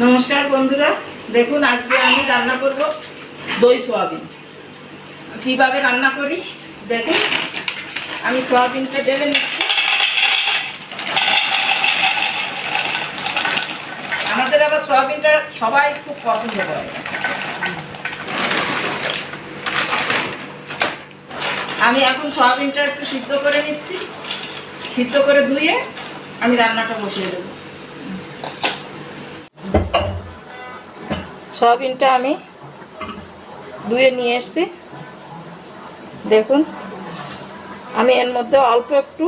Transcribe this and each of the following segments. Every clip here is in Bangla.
নমস্কার বন্ধুরা, দেখুন আজকে আমি রান্না করব দই সোয়াবিন। কীভাবে রান্না করি? দেখুন, আমি সোয়াবিনটা ঢেলে নিচ্ছি। আমাদের আবার সোয়াবিনটা সবাই খুব পছন্দ করে। আমি এখন সোয়াবিনটা একটু সিদ্ধ করে নিচ্ছি। সিদ্ধ করে ধুয়ে আমি রান্নাটা বসিয়ে দেবো। সয়াবিনটা আমি ধুয়ে নিয়ে এসছি। দেখুন, আমি এর মধ্যে অল্প একটু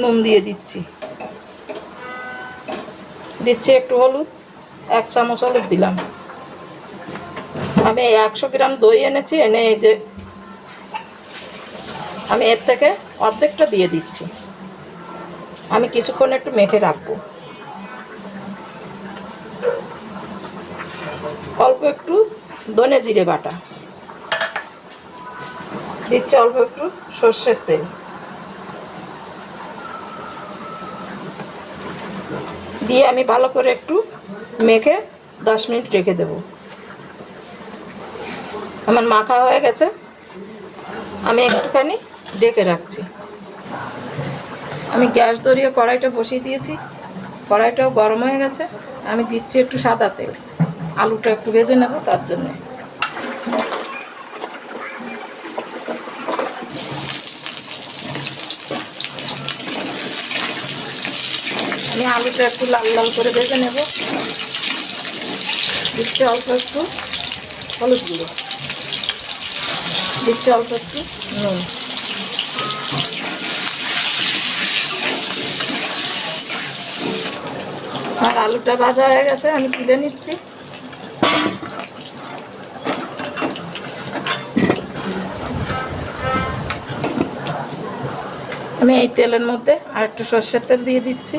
নুন দিয়ে দিচ্ছি। দিচ্ছি একটু হলুদ, এক চামচ হলুদ দিলাম। আমি একশো গ্রাম দই এনেছি, এনে এই যে আমি এর থেকে অর্ধেকটা দিয়ে দিচ্ছি। আমি কিছুক্ষণ একটু মেখে রাখব। অল্প একটু ধনে জিরে বাটা। দিচ্ছে অল্প একটু সর্ষের তেল। দিয়ে আমি ভালো করে একটু মেখে দশ মিনিট রেখে দেব। আমার মাখা হয়ে গেছে। আমি একটুখানি ডেকে রাখছি। আমি গ্যাস ধরিয়ে কড়াইটা বসিয়ে দিয়েছি। কড়াইটাও গরম হয়ে গেছে। আমি দিচ্ছি একটু সাদা তেল। আলুটা একটু ভেজে নেব, তার জন্য। আমি আলুটা একটু লাল লাল করে ভেজে নেব। দিচ্ছি অল্প একটু হলুদ গুঁড়ো। দিচ্ছি অল্প একটু নুন। আর আলুটা ভাজা হয়ে গেছে, আমি তুলে নিচ্ছি। আমি এই তেলের মধ্যে আর একটু সর্ষের তেল দিয়ে দিচ্ছি।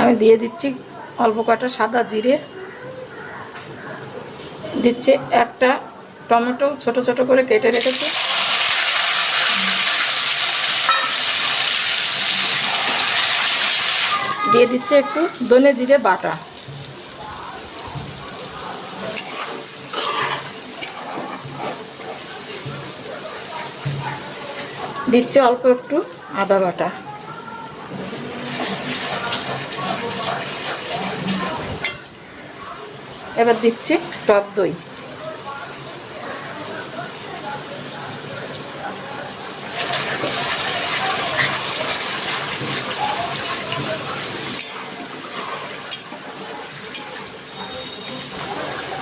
আমি দিয়ে দিচ্ছি অল্প কটা সাদা জিরে। দিচ্ছি একটা টমেটো ছোট ছোট করে কেটে রেখেছি। দিয়ে দিচ্ছে একটু দনে জিরে বাটা। দিচ্ছে অল্প একটু আদা বাটা। এবার দিচ্ছি টক দই।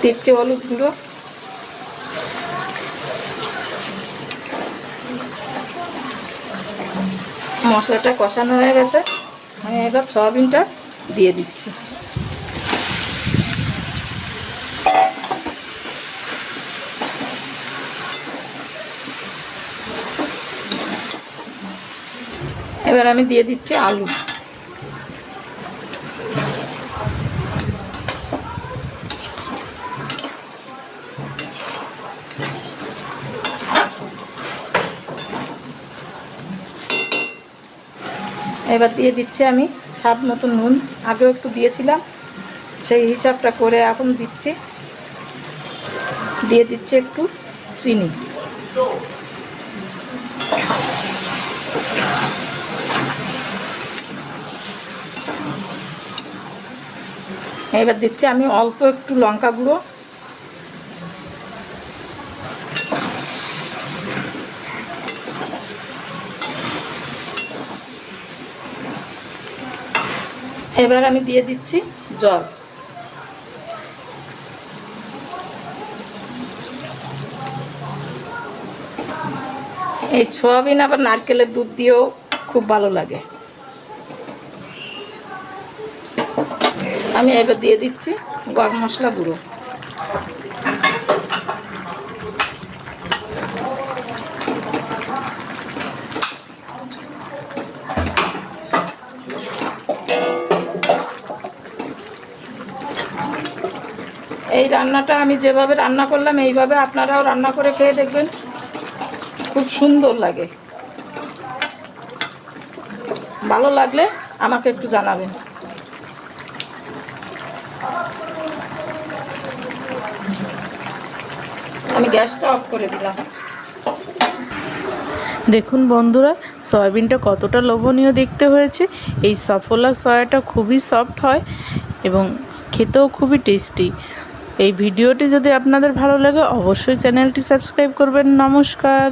দিচ্ছি হলুদ গুঁড়ো। মশলাটা কষানো হয়ে গেছে। আমি এবার সয়াবিনটা দিয়ে দিচ্ছি। এবার আমি দিয়ে দিচ্ছি আলু। এবার দিয়ে দিচ্ছি আমি স্বাদ মতো নুন। আগেও একটু দিয়েছিলাম, সেই হিসাবটা করে এখন দিচ্ছি। দিয়ে দিচ্ছি একটু চিনি। এবার দিচ্ছি আমি অল্প একটু লঙ্কা গুঁড়ো। এবার আমি দিয়ে দিচ্ছি জল। এই সোয়াবিন আবার নারকেলের দুধ দিয়েও খুব ভালো লাগে। আমি এবার দিয়ে দিচ্ছি গরম মশলা গুঁড়ো। এই রান্নাটা আমি যেভাবে রান্না করলাম, এইভাবে আপনারাও রান্না করে খেয়ে দেখবেন। খুব সুন্দর লাগে। ভালো লাগলে আমাকে একটু জানাবেন। আমি গ্যাসটা অফ করে দিলাম। দেখুন বন্ধুরা, সয়াবিনটা কতটা লোভনীয় দেখতে হয়েছে। এই সফলা সয়াটা খুবই সফট হয় এবং খেতেও খুবই টেস্টি এই ভিডিওটি যদি আপনাদের ভালো লাগে অবশ্যই চ্যানেলটি সাবস্ক্রাইব করবেন। নমস্কার।